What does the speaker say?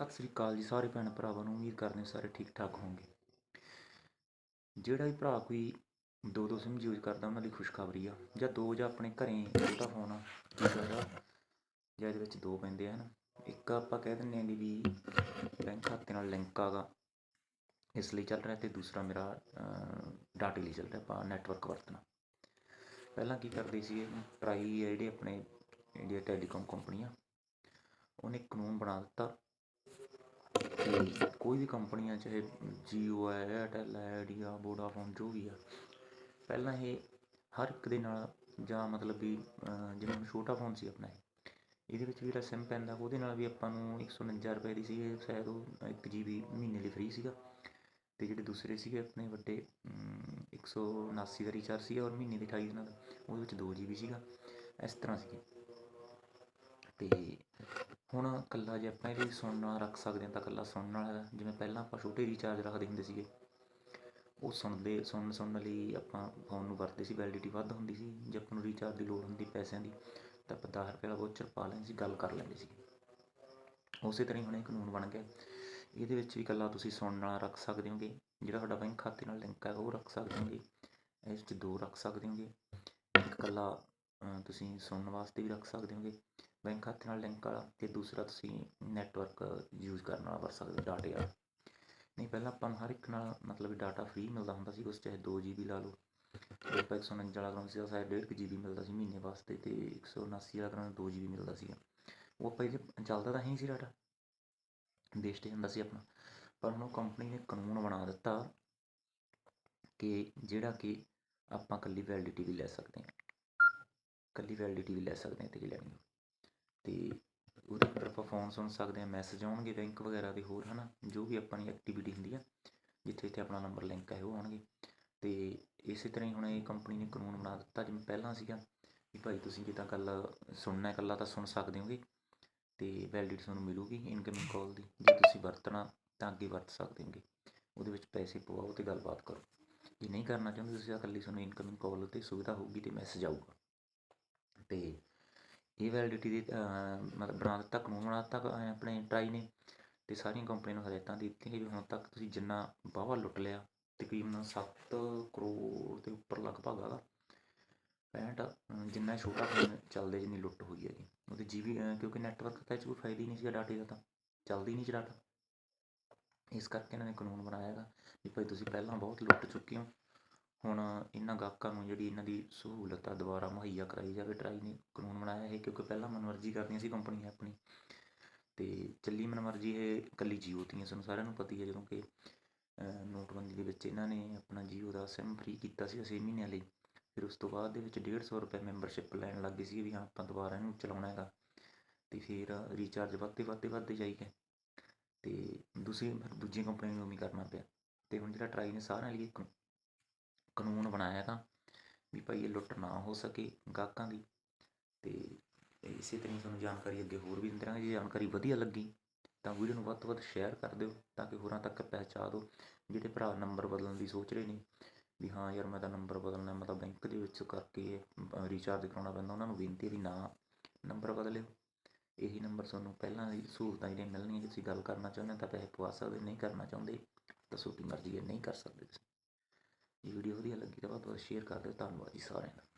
ਸਤਿ ਸ੍ਰੀ ਅਕਾਲ ਜੀ, ਸਾਰੇ ਭੈਣ ਭਰਾਵਾਂ ਨੂੰ ਉਮੀਦ ਕਰਦੇ ਹਾਂ ਸਾਰੇ ਠੀਕ ਠਾਕ ਹੋਣਗੇ ਜਿਹੜਾ ਵੀ ਭਰਾ ਕੋਈ ਦੋ ਦੋ ਸਿਮ ਯੂਜ਼ ਕਰਦਾ, ਉਹਨਾਂ ਲਈ ਖੁਸ਼ਖਬਰੀ ਆ। ਜਾਂ ਦੋ ਜਾਂ ਆਪਣੇ ਘਰੇ ਛੋਟਾ ਫੋਨ ਆ ਜਾਂ ਜਾਂ ਇਹਦੇ ਵਿੱਚ ਦੋ ਪੈਂਦੇ ਆ ਨਾ ਇੱਕ ਆਪਾਂ ਕਹਿ ਦਿੰਦੇ ਹਾਂ ਵੀ ਬੈਂਕ ਖਾਤੇ ਨਾਲ ਲਿੰਕ ਆਗਾ, ਇਸ ਲਈ ਚੱਲ ਰਿਹਾ, ਤੇ ਦੂਸਰਾ ਮੇਰਾ ਡਾਟੇ ਲਈ ਚੱਲ ਰਿਹਾ ਆਪਾਂ ਨੈਟਵਰਕ ਵਰਤਣਾ। ਪਹਿਲਾਂ ਕੀ ਕਰਦੇ ਸੀ ਟਰਾਈ ਜਿਹੜੇ ਆਪਣੇ ਇੰਡੀਆ ਟੈਲੀਕਾਮ ਕੰਪਨੀਆਂ, ਉਹਨੇ ਕਾਨੂੰਨ ਬਣਾ ਦਿੱਤਾ। ਤੇ ਕੋਈ ਵੀ ਕੰਪਨੀ ਆ ਚਾਹੇ ਜੀਓ ਹੈ ਏਅਰਟੈਲ ਹੈ ਆਈਡੀਆ ਵੋਡਾਫੋਨ ਜੋ ਵੀ ਆ ਪਹਿਲਾਂ ਇਹ ਹਰ ਇੱਕ ਦੇ ਨਾਲ ਜਾਂ ਮਤਲਬ ਵੀ ਜਿਵੇਂ ਛੋਟਾ ਫੋਨ ਸੀ ਆਪਣਾ ਇਹਦੇ ਵਿੱਚ ਵੀ ਜਿਹੜਾ ਸਿਮ ਪੈਂਦਾ ਉਹਦੇ ਨਾਲ ਵੀ ਆਪਾਂ ਨੂੰ 149 ਰੁਪਏ ਦੀ ਸੀ ਸ਼ਾਇਦ ਉਹ 1 GB ਮਹੀਨੇ ਲਈ ਫ੍ਰੀ ਸੀਗਾ ਤੇ ਜਿਹੜੇ ਦੂਸਰੇ ਸੀਗੇ ਆਪਣੇ ਵੱਡੇ ਅਮ, 179 ਦਾ ਰੀਚਾਰਜ ਸੀਗਾ ਔਰ ਮਹੀਨੇ ਦੇ 28 ਦਿਨਾਂ ਦਾ ਉਹਦੇ ਵਿੱਚ 2 GB ਸੀਗਾ ਇਸ ਤਰ੍ਹਾਂ ਸੀਗੇ। ਤੇ ਹੁਣ ਇਕੱਲਾ ਜੇ ਆਪਾਂ ਇਹਦੇ ਸੁਣਨ ਵਾਲਾ ਰੱਖ ਸਕਦੇ ਹਾਂ ਤਾਂ ਇਕੱਲਾ ਸੁਣਨ ਵਾਲਾ ਜਿਵੇਂ ਪਹਿਲਾਂ ਆਪਾਂ ਛੋਟੇ ਰੀਚਾਰਜ ਰੱਖਦੇ ਹੁੰਦੇ ਸੀਗੇ, ਉਹ ਸੁਣਦੇ, ਸੁਣਨ ਸੁਣਨ ਲਈ ਆਪਾਂ ਫੋਨ ਨੂੰ ਵਰਤਦੇ ਸੀ ਵੈਲਿਡਿਟੀ ਵੱਧ ਹੁੰਦੀ ਸੀ, ਜੇ ਆਪਾਂ ਨੂੰ ਰੀਚਾਰਜ ਦੀ ਲੋੜ ਹੁੰਦੀ ਪੈਸਿਆਂ ਦੀ, ਤਾਂ ਆਪਾਂ 10 ਰੁਪਏ ਦਾ ਵੋਚਰ ਪਾ ਲੈਂਦੇ ਸੀ, ਗੱਲ ਕਰ ਲੈਂਦੇ ਸੀ ਉਸੇ ਤਰ੍ਹਾਂ ਹੀ ਹੁਣ ਇਹ ਕਾਨੂੰਨ ਬਣ ਗਿਆ। ਇਹਦੇ ਵਿੱਚ ਵੀ ਇਕੱਲਾ ਤੁਸੀਂ ਸੁਣਨ ਵਾਲਾ ਰੱਖ ਸਕਦੇ ਹੋਗੇ, ਜਿਹੜਾ ਤੁਹਾਡਾ ਬੈਂਕ ਖਾਤੇ ਨਾਲ ਲਿੰਕ ਹੈ, ਉਹ ਰੱਖ ਸਕਦੇ ਹੋਗੇ, ਇਸ 'ਚ ਦੋ ਰੱਖ ਸਕਦੇ ਹੋਗੇ, ਇੱਕ ਕੱਲਾ ਤੁਸੀਂ ਸੁਣਨ ਵਾਸਤੇ ਵੀ ਰੱਖ ਸਕਦੇ ਹੋਗੇ ਬੈਂਕ ਖਾਤੇ ਨਾਲ ਲਿੰਕ ਵਾਲਾ ਅਤੇ ਦੂਸਰਾ ਤੁਸੀਂ ਨੈਟਵਰਕ ਯੂਜ਼ ਕਰਨ ਵਾਲਾ ਵਰਤ ਸਕਦੇ ਹੋ ਡਾਟੇ ਵਾਲਾ ਨਹੀਂ, ਪਹਿਲਾਂ ਆਪਾਂ ਨੂੰ ਹਰ ਇੱਕ ਨਾਲ ਮਤਲਬ ਡਾਟਾ ਫ੍ਰੀ ਮਿਲਦਾ ਹੁੰਦਾ ਸੀ, ਉਸ ਚਾਹੇ 2 GB ਲਾ ਲਓ। ਜੇ ਆਪਾਂ 149 ਵਾਲਾ ਕਰਾਉਂਦੇ ਸੀ, ਉਹ ਸ਼ਾਇਦ 1.5 GB ਮਿਲਦਾ ਸੀ ਮਹੀਨੇ ਵਾਸਤੇ ਤੇ 179 ਵਾਲਾ ਕਰਾਉਂਦੇ 2 GB ਮਿਲਦਾ ਸੀਗਾ ਉਹ ਆਪਾਂ ਚੱਲਦਾ ਤਾਂ ਹੀ ਸੀ ਡਾਟਾ ਦੇਸ਼ 'ਤੇ ਜਾਂਦਾ ਸੀ ਆਪਣਾ। ਪਰ ਹੁਣ ਉਹ ਕੰਪਨੀ ਨੇ ਕਾਨੂੰਨ ਬਣਾ ਦਿੱਤਾ ਕਿ ਜਿਹੜਾ ਕਿ ਆਪਾਂ ਕੱਲੀ ਵੈਲਿਡਿਟੀ ਵੀ ਲੈ ਸਕਦੇ ਹਾਂ। ਕੱਲੀ ਵੈਲਿਡਿਟੀ ਵੀ ਲੈ ਸਕਦੇ ਹਾਂ ਤੇ ਲੈਣੀ ਅਤੇ ਉਹਦੇ ਉੱਪਰ ਆਪਾਂ ਫੋਨ ਸੁਣ ਸਕਦੇ ਹਾਂ ਮੈਸੇਜ ਆਉਣਗੇ ਬੈਂਕ ਵਗੈਰਾ ਦੇ ਹੋਰ ਹੈ ਨਾ ਜੋ ਵੀ ਆਪਣੀ ਐਕਟੀਵਿਟੀ ਹੁੰਦੀ ਆ, ਜਿੱਥੇ ਜਿੱਥੇ ਆਪਣਾ ਨੰਬਰ ਲਿੰਕ ਹੈ ਉਹ ਆਉਣਗੇ। ਅਤੇ ਇਸੇ ਤਰ੍ਹਾਂ ਹੀ ਹੁਣ ਇਹ ਕੰਪਨੀ ਨੇ ਕਾਨੂੰਨ ਬਣਾ ਦਿੱਤਾ, ਜਿਵੇਂ ਪਹਿਲਾਂ ਸੀਗਾ ਵੀ ਭਾਈ ਤੁਸੀਂ ਜਿੱਦਾਂ ਗੱਲ ਸੁਣਨਾ ਇਕੱਲਾ ਤਾਂ ਸੁਣ ਸਕਦੇ ਹੋਗੇ ਅਤੇ ਵੈਲਿਡਿਟੀ ਤੁਹਾਨੂੰ ਮਿਲੂਗੀ ਇਨਕਮਿੰਗ ਕਾਲ ਦੀ, ਜੇ ਤੁਸੀਂ ਵਰਤਣਾ ਤਾਂ ਅੱਗੇ ਵਰਤ ਸਕਦੇ ਹੋਗੇ। ਉਹਦੇ ਵਿੱਚ ਪੈਸੇ ਪਵਾਓ ਤੇ ਗੱਲਬਾਤ ਕਰੋ। ਜੇ ਨਹੀਂ ਕਰਨਾ ਚਾਹੁੰਦੇ ਤੁਸੀਂ ਤਾਂ ਇਕੱਲੀ ਤੁਹਾਨੂੰ ਇਨਕਮਿੰਗ ਕਾਲ ਤੇ ਸੁਵਿਧਾ ਹੋਊਗੀ ਤੇ ਮੈਸੇਜ ਆਊਗਾ। ਤੇ ਇਹ ਵੈਲਿਡਿਟੀ ਦੀ ਮਤਲਬ ਬਣਾ ਦਿੱਤਾ ਕਾਨੂੰਨ ਬਣਾ ਦਿੱਤਾ ਆਪਣੇ ਟਰਾਈ ਨੇ ਤੇ ਸਾਰੀਆਂ ਕੰਪਨੀਆਂ ਨੂੰ ਹਦਾਇਤਾਂ ਦੇ ਦਿੱਤੀਆਂ ਵੀ ਹੁਣ ਤੱਕ ਤੁਸੀਂ ਜਿੰਨਾ ਵਾਹਵਾ ਲੁੱਟ ਲਿਆ ਤਕਰੀਬਨ 7 ਕਰੋੜ ਦੇ ਉੱਪਰ ਲਗਭਗ ਹੈਗਾ। 65 ਅਹ, ਜਿੰਨਾ ਛੋਟਾ ਫੋਨ ਚੱਲਦੇ ਜਿੰਨੀ ਲੁੱਟ ਹੋਈ ਹੈਗੀ। ਉਹਦੇ ਜੀਬੀ ਕਿਉਂਕਿ ਨੈਟਵਰਕ ਤਾਂ ਇਹ 'ਚ ਕੋਈ ਫਾਇਦਾ ਹੀ ਨਹੀਂ ਸੀਗਾ ਡਾਟੇ ਦਾ। ਤਾਂ ਚੱਲਦੀ ਨਹੀਂ ਸੀ ਡਾਟਾ ਇਸ ਕਰਕੇ ਇਹਨਾਂ ਨੇ ਕਾਨੂੰਨ ਬਣਾਇਆ ਹੈਗਾ। ਵੀ ਭਾਈ ਤੁਸੀਂ ਪਹਿਲਾਂ ਬਹੁਤ ਲੁੱਟ ਚੁੱਕੇ ਹੋ। ਹੁਣ ਇਹਨਾਂ ਗਾਹਕਾਂ ਨੂੰ ਜਿਹੜੀ ਇਹਨਾਂ ਦੀ ਸਹੂਲਤ ਆ ਦੁਬਾਰਾ ਮੁਹੱਈਆ ਕਰਾਈ ਜਾਵੇ, ਟਰਾਈ ਨੇ ਕਾਨੂੰਨ ਬਣਾਇਆ ਹੈ ਕਿਉਂਕਿ ਪਹਿਲਾਂ ਮਨਮਰਜ਼ੀ ਕਰਦੀਆਂ ਸੀ ਕੰਪਨੀਆਂ ਆਪਣੀ। ਤੇ ਚੱਲੀ ਮਨਮਰਜ਼ੀ ਇਹ ਇਕੱਲੀ ਜੀਓ ਤੀ ਸਾਨੂੰ ਸਾਰਿਆਂ ਨੂੰ ਪਤਾ ਹੀ ਹੈ ਜਦੋਂ ਕਿ ਨੋਟਬੰਦੀ ਦੇ ਵਿੱਚ ਇਹਨਾਂ ਨੇ ਆਪਣਾ ਜੀਓ ਦਾ ਸਿਮ ਫ੍ਰੀ ਕੀਤਾ ਸੀ 6 ਮਹੀਨਿਆਂ ਲਈ। ਫਿਰ ਉਸ ਤੋਂ ਬਾਅਦ ਦੇ ਵਿੱਚ 150 ਰੁਪਏ ਮੈਂਬਰਸ਼ਿਪ ਲੈਣ ਲੱਗ ਗਏ ਸੀ ਵੀ ਹਾਂ, ਆਪਾਂ ਦੁਬਾਰਾ ਇਹਨੂੰ ਚਲਾਉਣਾ ਹੈਗਾ। ਤੇ ਫਿਰ ਰੀਚਾਰਜ ਵੱਧਦੇ ਵੱਧਦੇ ਵੱਧਦੇ ਜਾਈ ਗਏ। ਤੇ ਦੂਸਰੀ ਦੂਜੀਆਂ ਕੰਪਨੀਆਂ ਨੂੰ ਵੀ ਕਰਨਾ ਪਿਆ। ਤੇ ਹੁਣ ਜਿਹੜਾ ਟਰਾਈ ਨੇ ਸਾਰਿਆਂ ਲਈ ਇੱਕ ਕਾਨੂੰਨ ਬਣਾਇਆ ਤਾਂ ਵੀ ਭਾਈ ਇਹ ਲੁੱਟ ਨਾ ਹੋ ਸਕੇ ਗਾਹਕਾਂ ਦੀ। ਅਤੇ ਇਸੇ ਤਰ੍ਹਾਂ ਹੀ ਤੁਹਾਨੂੰ ਜਾਣਕਾਰੀ ਅੱਗੇ ਹੋਰ ਵੀ ਦਿੰਦੇ ਰਹਾਂਗੇ। ਜੇ ਜਾਣਕਾਰੀ ਵਧੀਆ ਲੱਗੀ ਤਾਂ ਵੀਡੀਓ ਨੂੰ ਵੱਧ ਤੋਂ ਵੱਧ ਸ਼ੇਅਰ ਕਰ ਦਿਓ ਤਾਂ ਕਿ ਹੋਰਾਂ ਤੱਕ ਪਹੁੰਚਾ ਦਿਓ। ਜਿਹੜੇ ਭਰਾ ਨੰਬਰ ਬਦਲਣ ਦੀ ਸੋਚ ਰਹੇ ਨੇ ਵੀ ਹਾਂ ਯਾਰ ਮੈਂ ਤਾਂ ਨੰਬਰ ਬਦਲਣਾ, ਮੈਂ ਤਾਂ ਬੈਂਕ ਦੇ ਵਿੱਚ ਕਰਕੇ ਰੀਚਾਰਜ ਕਰਾਉਣਾ ਪੈਂਦਾ, ਉਹਨਾਂ ਨੂੰ ਬੇਨਤੀ ਵੀ ਨਾ ਨੰਬਰ ਬਦਲਿਓ। ਇਹੀ ਨੰਬਰ ਤੁਹਾਨੂੰ ਪਹਿਲਾਂ ਦੀ ਸਹੂਲਤਾਂ ਜਿਹੜੀਆਂ ਮਿਲਣਗੀਆਂ, ਜੇ ਤੁਸੀਂ ਗੱਲ ਕਰਨਾ ਚਾਹੁੰਦੇ ਤਾਂ ਪੈਸੇ ਪਵਾ ਸਕਦੇ ਨਹੀਂ ਕਰਨਾ ਚਾਹੁੰਦੇ ਤਾਂ ਛੋਟੀ ਮਰਜ਼ੀ ਹੈ, ਨਹੀਂ ਕਰ ਸਕਦੇ ਤੁਸੀਂ। ਵੀਡੀਓ ਵਧੀਆ ਲੱਗੀ ਤਾਂ ਵੱਧ ਤੋਂ ਵੱਧ ਸ਼ੇਅਰ ਕਰ ਦਿਓ ਧੰਨਵਾਦ ਜੀ ਸਾਰਿਆਂ ਦਾ।